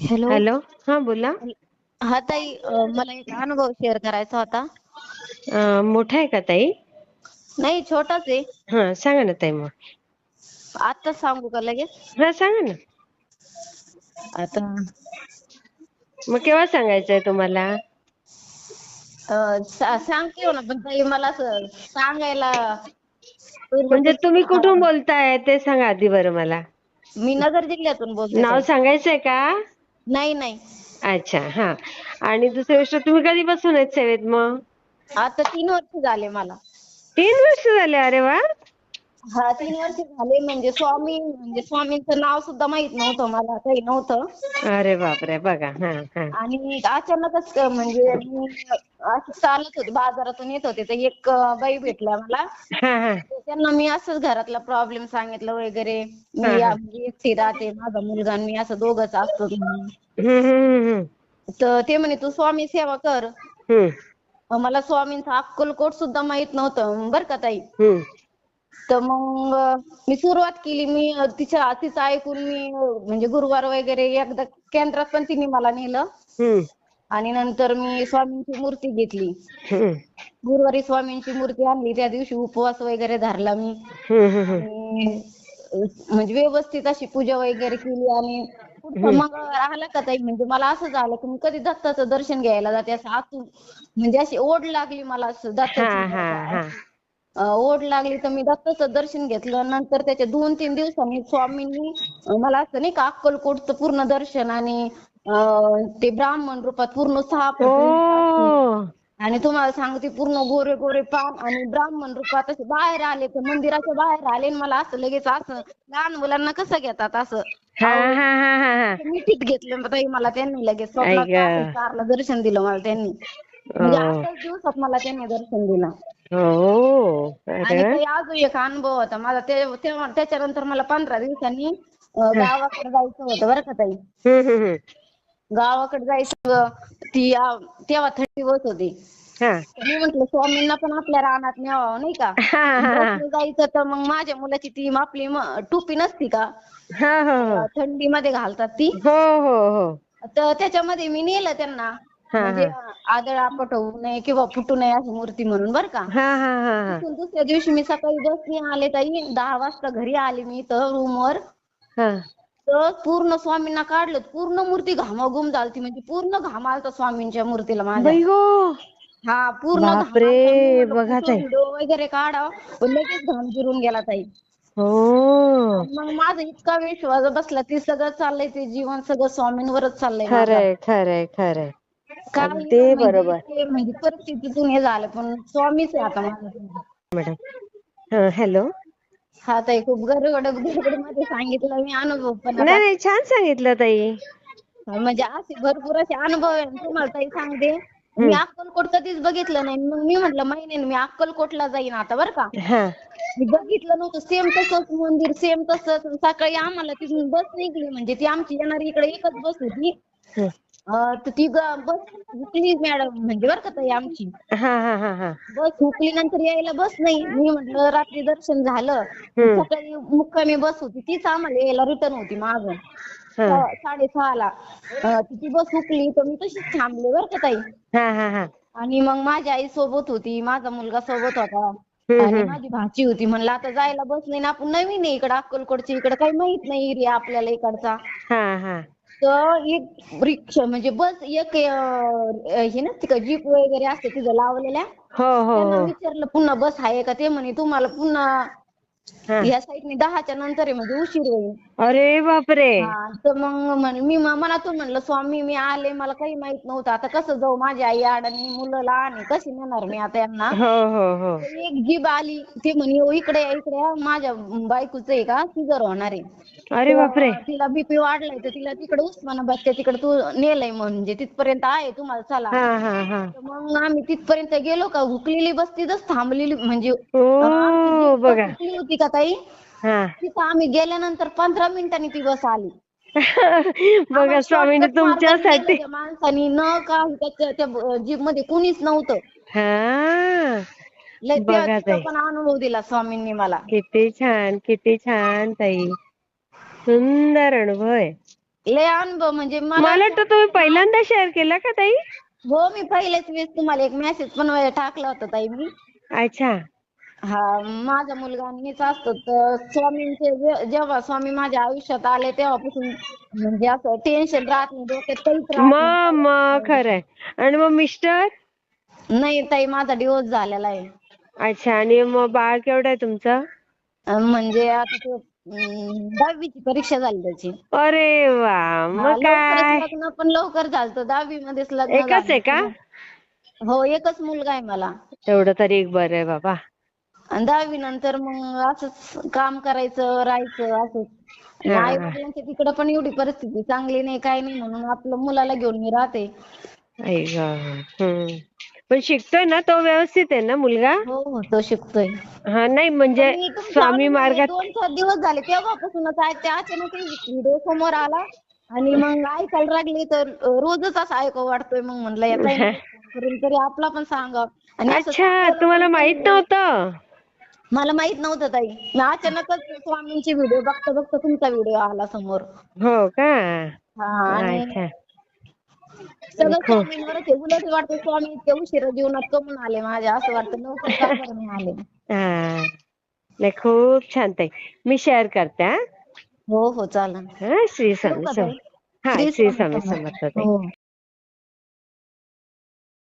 Hello. Hello. हा बोला. हा ताई मला एक अनुभव शेअर करायचा होता. मोठा आहे का ताई? नाही छोटाच आहे. हा सांगा ना ताई मग. आत्ताच सांगू का लगेच? हा सांगा ना. आता मग केव्हा सांगायचंय तुम्हाला? अ, सा- सांगते हो ना पण ताई मला सांगायला म्हणजे तुम्ही कुठून बोलताय ते सांगा आधी बरं मला. मी नगर जिल्ह्यातून बोलते नाव. सांगायचंय का? नाही नाही. अच्छा हा. आणि दुसरी गोष्ट तुम्ही कधीपासून आहेत सेवेत मग? आता तीन वर्ष झाले मला. तीन वर्ष झाले? अरे वा! हा तीन वर्ष झाले. म्हणजे स्वामी म्हणजे स्वामींचं नाव सुद्धा माहीत नव्हतं मला काही नव्हतं. अरे बापरे! बघा हा हा. आणि अचानकच म्हणजे मी असं चालत होते. बाजारातून येत होते. तर एक बाई भेटल्या मला. हा हा. त्यांना मी असंच घरातला प्रॉब्लेम सांगितलं वगैरे. मी हा. म्हणजे एकटी राहते. माझा मुलगा आणि मी असं दोघंच असतो म्हणून. हम्म हम्म हम्म तर ते म्हणे तू स्वामी सेवा कर. हम्म. मग मला स्वामींचा अक्कलकोट सुद्धा माहीत नव्हतं बरं का ताई? हम्म. तर मग मी सुरुवात केली. मी तिच्या तिचं ऐकून मी म्हणजे गुरुवार वगैरे एकदा केंद्रात पण तिने मला नेलं. हम्म. आणि नंतर मी स्वामींची मूर्ती घेतली. हम्म. गुरुवारी स्वामींची मूर्ती आणली. त्या दिवशी उपवास वगैरे धरला मी. हम्म हम्म आणि अ, म्हणजे व्यवस्थित अशी पूजा वगैरे केली आणि पुढचं मग आलं का ताई? म्हणजे मला असं झालं की मी कधी दत्ताचं दर्शन घ्यायला जाते असं आतून. म्हणजे अशी ओढ लागली मला असं हा दत्ताची हा. अ, ओढ लागली तर मी दत्ताचं दर्शन घेतलं. नंतर त्याच्या दोन तीन दिवसांनी स्वामींनी अ, मला असं नाही का अक्कलकोटचं पूर्ण दर्शन आणि ते ब्राह्मण रूपात पूर्ण ओ! आणि तुम्हाला सांगते पूर्ण गोरे गोरे पान आणि ब्राह्मण रूपात असे बाहेर आले तर मंदिराच्या बाहेर आले आणि मला असं लगेच असं लहान मुलांना कसं घेतात असं. हा हा हा हा हा. मिठीत घेतलं ताई मला त्यांनी लगेच. स्वप्नात आई गं. चारला दर्शन दिलं मला त्यांनी. म्हणजे आठच दिवसात मला त्यांनी दर्शन दिलं. हो आणि अरे. काही अजून एक अनुभव होता माझा. ते तेव्हा त्याच्यानंतर मला पंधरा दिवसांनी अं, गावाकडे जायचं होतं बरं का ताई. हम्म हम्म हम्म गावाकडे जायचं ती तेव्हा थंडी होत होती. हा. मी म्हंटल स्वामींना पण आपल्या रानात न्यावं नाही का? हा हा हा. बसने जायचं तर मग माझ्या मुलाची ती आपली म- टोपी नसती का? हा हो हो. थंडीमध्ये घालतात ती. हो हो हो. तर त्याच्यामध्ये मी नेलं त्यांना. हा, म्हणजे आदळ आपट होऊ नये किंवा फुटू नये अशी मूर्ती म्हणून बरं का? हा हा हा हा. तिथून दुसऱ्या दिवशी मी सकाळी बसने आले ताई. दहा वाजता घरी आले मी इथं रूमवर. हा. तर पूर्ण स्वामींना काढलं पूर्ण मूर्ती घामाघूम झालती म्हणजे पूर्ण घाम आलता स्वामींच्या मूर्तीला माझ्या. बाई गो! हा पूर्ण घाम बापरे, आलता. मी बघा कुठं ताई. व्हिडिओ वगैरे काढाव पण लगेच घाम जिरून गेला ताई. हो. मग माझा इतका विश्वास बसला ते सगळं चाललंय ते जीवन सगळं स्वामींवरच चाललंय माझं खरंय खरंय खरंय. काही अगदी म्हणजे बरोबर. म्हणजे परिस्थितीतून हे झालं पण स्वामीच आहे आता माझं मॅडम. हॅलो. हा ताई खूप गडबड गडबडमध्ये सांगितलं मी अनुभव पण आता. नाही नाही छान सांगितलं ताई. म्हणजे असे भरपूर असे अनुभव आहे. तुम्हाला ताई सांगते. मी अक्कलकोट कधीच बघितलं नाही. मग मी म्हटलं महिन्याने मी अक्कलकोटला जाईन आता बरं का? हा. मी बघितलं नव्हतं. सेम तसंच मंदिर सेम तसंच. सकाळी आम्हाला तिथून बस निघली. म्हणजे ती आमची येणारी इकडे एकच बस होती. हं. अं, तर ती ग- बस हुकली मॅडम म्हणजे बरं का ताई आमची. हा हा हा हा. बस हुकली नंतर यायला बस नाही. मी म्हटलं रात्री दर्शन झालं. हम्म. सकाळी मुक्कामी बस होती. तीच आम्हाला यायला रिटर्न होती मागं. हा. साडेसहाला. अं, ती बस हुकली तर मी तशीच थांबले बरं का ताई. हा हा हा. आणि मग माझी आई सोबत होती माझा मुलगा सोबत होता. हम्म, आणि हम्म. माझी भाची होती. म्हणलं आता जायला बस नाही ना आपण नवीन आहे इकडं अक्कलकोटची इकडं. काही माहीत नाही एरिया आपल्याला इकडचा. हा हा. एक रिक्षा म्हणजे बस एक अं, हे नसते का जीप वगैरे असते तिथं लावलेल्या हो हो त्यांना हो विचारलं पुन्हा बस आहे का ते म्हणे तुम्हाला पुन्हा. या साईडने दहाच्या नंतर आहे म्हणजे उशीर होईल. अरे बापरे. हा तर मग म्हण मी म- मनातून म्हणलं स्वामी मी आले मला काही माहीत नव्हतं. आता कसं जाऊ? माझी आई अडाणी मुलं लहान आहे. कशी नेणार मी आता यांना? हो हो हो. तर एक जीब आली. ते म्हणे "ओ, इकडे या, इकडे या. माझ्या बायकोचं आहे का? सिजर होणार आहे. अरे बापरे. तर तिला बीपी वाढलाय तर तिला तिकडे उस्मानाबादच्या तिकडे तू नेलंय म्हणजे तिथपर्यंत आहे तुम्हाला चला. हा हा हा. तर मग आम्ही तिथपर्यंत गेलो का? हुकलेली बस तिथंच थांबलेली म्हणजे ओ आमची बघा. हुकली होती का ताई? हा. तिथं आम्ही गेल्यानंतर पंधरा मिनिटांनी ती बस आली. बघा स्वामीने तुमच्यासाठी त्या माणसानी न का त्याच्या त्या जीपमध्ये कुणीच नव्हतं. हा. लय त्या- बघा तिचा ताई. पण अनुभव दिला स्वामींनी मला. किती छान किती छान ताई. सुंदर अनुभव आहे. लय अनुभव म्हणजे मला मला वाटतं तुम्ही पहिल्यांदा शेअर केला का ताई? हो मी पहिल्याच वेळेस तुम्हाला एक मेसेज पण टाकला होता ताई मी. अच्छा. हा माझा मुलगा आणि मीच असतो तर स्वामींचे जे- जेव्हा स्वामी माझ्या आयुष्यात आले तेव्हापासून म्हणजे असं टेन्शन राहत नाही डोक्यात काहीच राहत मग मग खरंय. आणि मग मिस्टर नाही. नाही ताई माझा डिवोर्स झालेला आहे. अच्छा आणि मग बाळ केवढं आहे तुमचं? अं, म्हणजे आता ते अं, दहावीची परीक्षा झाली त्याची. अरे वा हा, मग लवकरच काय लग्न पण लवकर झालं दहावी मध्येच लग्न एकच. आहे का? हो एकच मुलगा आहे मला. तेवढं तरी एक बरं आहे बाबा. आणि दहावी नंतर मग असंच काम करायचं राहायचं असंच. हा. आई वडिलांच्या तिकडं पण एवढी परिस्थिती चांगली नाही काही नाही म्हणून आपलं मुलाला घेऊन मी राहते. आई गं. हम्म. पण शिकतोय ना तो व्यवस्थित आहे ना मुलगा? हो हो तो शिकतोय. हा नाही म्हणजे मी स्वामी अनुभव मार्गात दोन चार दिवस झाले तेव्हापासूनच आहे ते अचानक व्हिडिओ समोर आला. आणि मग ऐकायला लागले तर रोजच असं ऐकावं वाटतोय मग म्हणलं या ताईंना phone करून तरी आपला पण सांगा आणि असं अच्छा तुम्हाला माहीत नव्हतं? मला माहीत नव्हतं ताई. मी अचानकच स्वामींचे व्हिडिओ बघता बघता तुमचा व्हिडिओ आला समोर. हो का? हा आणि अच्छा. सगळं स्वामींवरच आहे. उलट वाटतं स्वामी इतक्या उशिरा जीवनात कमून आले माझ्या असं वाटतं लवकर का बरं नाही आले? हा. नाही खूप छान ताई. मी शेअर करते हा. हो हो चालेल. हा श्री स्वामी समर्थ. हा श्री स्वामी समर्थ. समर्थ ताई. हो.